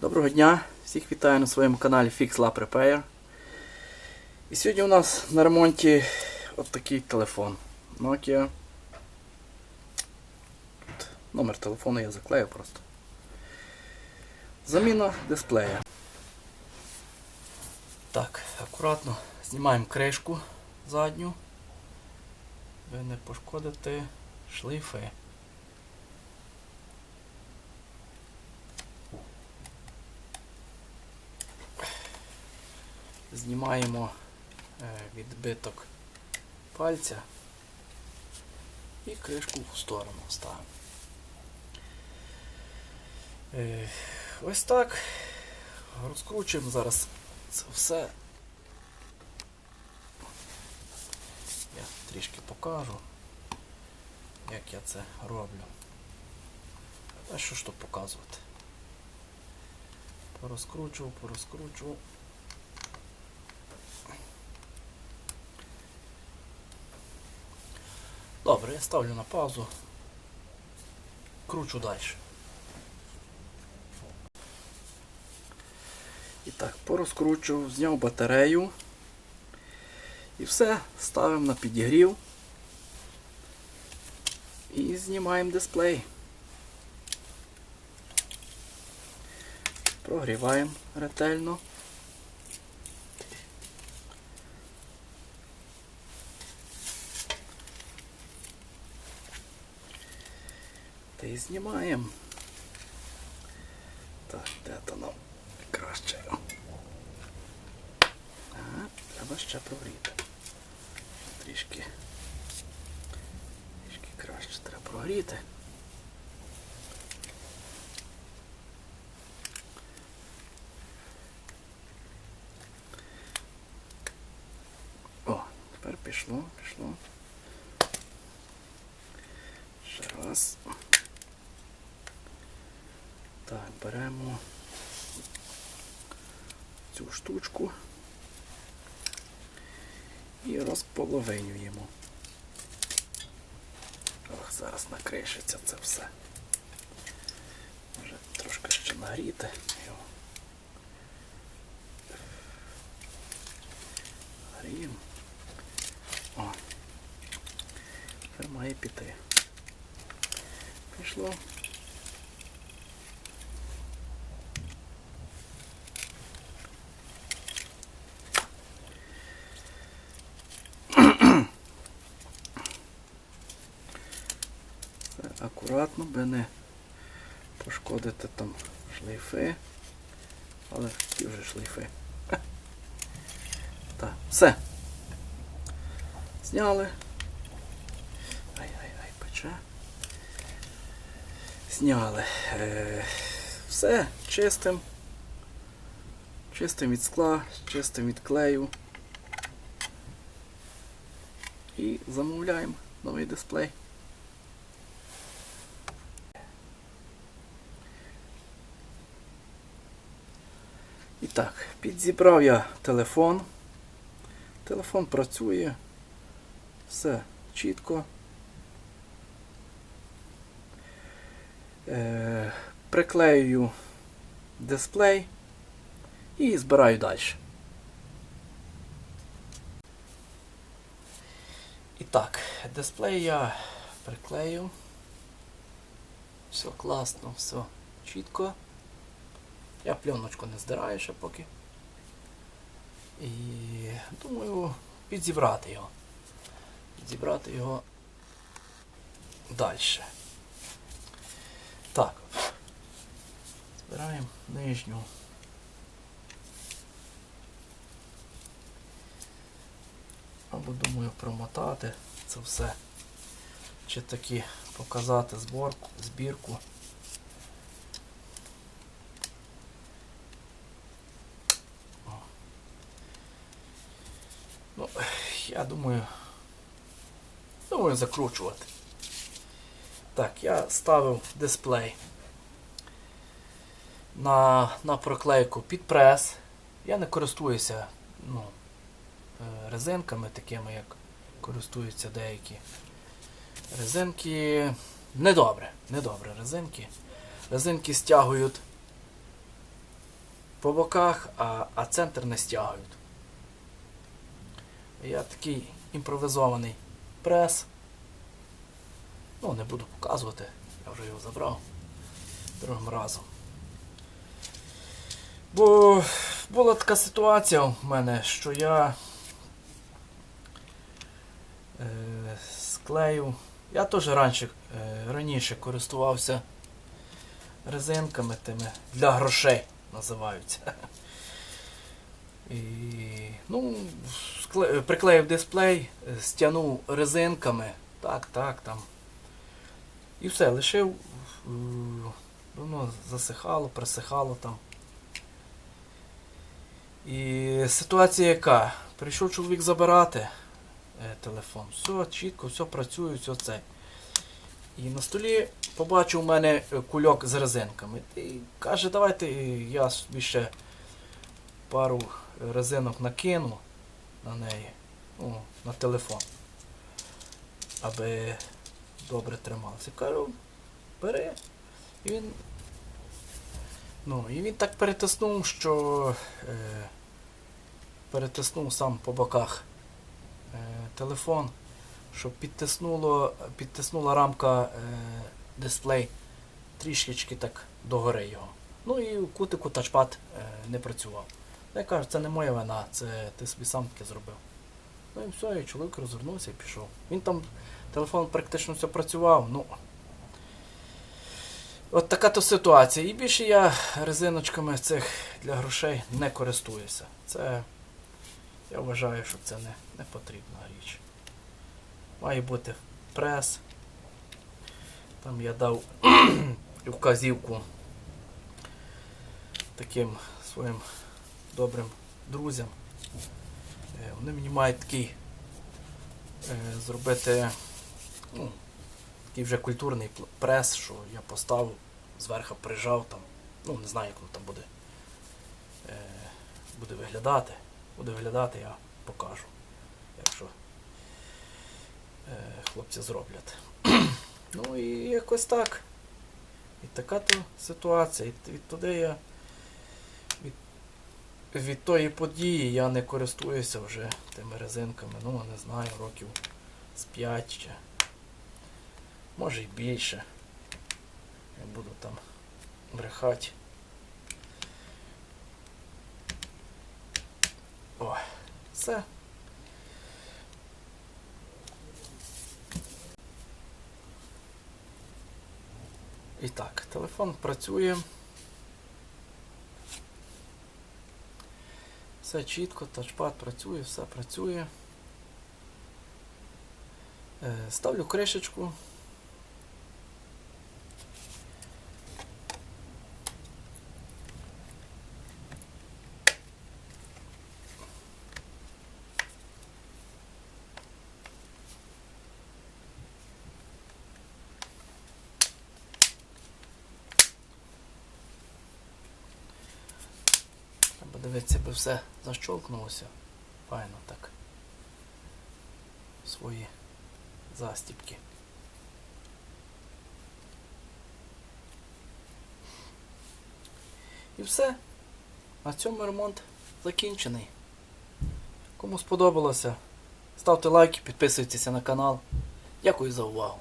Доброго дня! Всіх вітаю на своєму каналі Fix Lab Repair. І сьогодні у нас на ремонті от такий телефон Nokia. Тут номер телефону я заклею просто. Заміна дисплея. Так, акуратно знімаємо кришку задню. Ви не пошкодите шлейфи. Знімаємо е, відбиток пальця і кришку в сторону ставимо. Е, Ось так. Розкручуємо зараз це все. Я трішки покажу, як я це роблю. А що ж тут показувати? Порозкручував, порозкручував. Добре, я ставлю на паузу. Кручу далі. І так, порозкручував, зняв батарею. І все, ставимо на підігрів. І знімаємо дисплей. Прогріваємо ретельно. Та і знімаємо. Так, де то нам краще. Ага, треба ще прогріти. Трішки. Трішки краще треба прогріти. О, тепер пішло, пішло. Ще раз. Так, беремо цю штучку і розполовинюємо. Ох, зараз накришиться це все. Може трошки ще нагріти його. Гріємо. О. Тепер має піти. Пішло. Все акуратно, би не пошкодити там шлейфи. Але ті вже шлейфи. Так, все. Зняли. Ай-ай-ай, пече. Зняли. Е, все, чистим. Чистим від скла, чистим від клею. І замовляємо новий дисплей. Так, підзібрав я телефон. Телефон працює. Все чітко. Е, приклеюю дисплей і збираю далі. І так, дисплей я приклею. Все класно, все чітко. Я пленочку не здираю ще поки. І думаю підзібрати його. Підзібрати його далі. Так. Збираємо нижню. Або думаю промотати це все. Чи таки показати зборку, збірку. Ну, я думаю. Думаю закручувати. Так, я ставив дисплей на на проклейку під прес. Я не користуюся ну, е, резинками такими, як користуються деякі. Резинки недобре, недобре резинки. Резинки стягують по боках, а, а центр не стягують. Я такий імпровізований прес. Ну, не буду показувати, я вже його забрав другим разом. Бо була така ситуація в мене, що я е, склею. Я теж раніше, е, раніше користувався резинками тими для грошей називаються. І, ну, приклеїв дисплей, стягнув резинками. Так, так, там. І все, лишив. е, Воно засихало, присихало там. І ситуація яка? Прийшов чоловік забирати е, телефон. Все чітко, все працює, все це. І на столі побачив у мене е, кульок з резинками. І каже, давайте я собі ще пару резинок накину на неї, ну, на телефон, аби добре тримався. Кажу, бери. І він. Ну, і він так перетиснув, що е, перетиснув сам по боках е, телефон, що підтиснуло, підтиснула рамка е, дисплей трішечки так догори його. Ну і у кутику тачпад е, не працював. Я кажу, це не моя вина, це ти собі сам таке зробив. Ну і все, і чоловік розвернувся і пішов. Він там, телефон практично все працював, ну. От така то ситуація. І більше я резиночками цих для грошей не користуюся. Це. Я вважаю, що це не, не потрібна річ. Має бути прес. Там я дав вказівку таким своїм добрим друзям. Е, Вони мені мають такий е, зробити ну, такий вже культурний прес, що я поставив, зверху прижав там. Ну, не знаю, як воно там буде, е, буде виглядати. Буде виглядати, я покажу, якщо хлопці зроблять. ну і якось так. І така то ситуація. І відтуди я від тої події я не користуюся вже тими резинками. Ну, не знаю, років з 5 чи може й більше. Я буду там брехати. О, все. І так, телефон працює. Все чітко, тачпад працює, все працює. Е, Ставлю кришечку. Треба дивитися, би все защолкнулося. Файно так. Свої застіпки. І все. На цьому ремонт закінчений. Кому сподобалося, ставте лайки, підписуйтеся на канал. Дякую за увагу.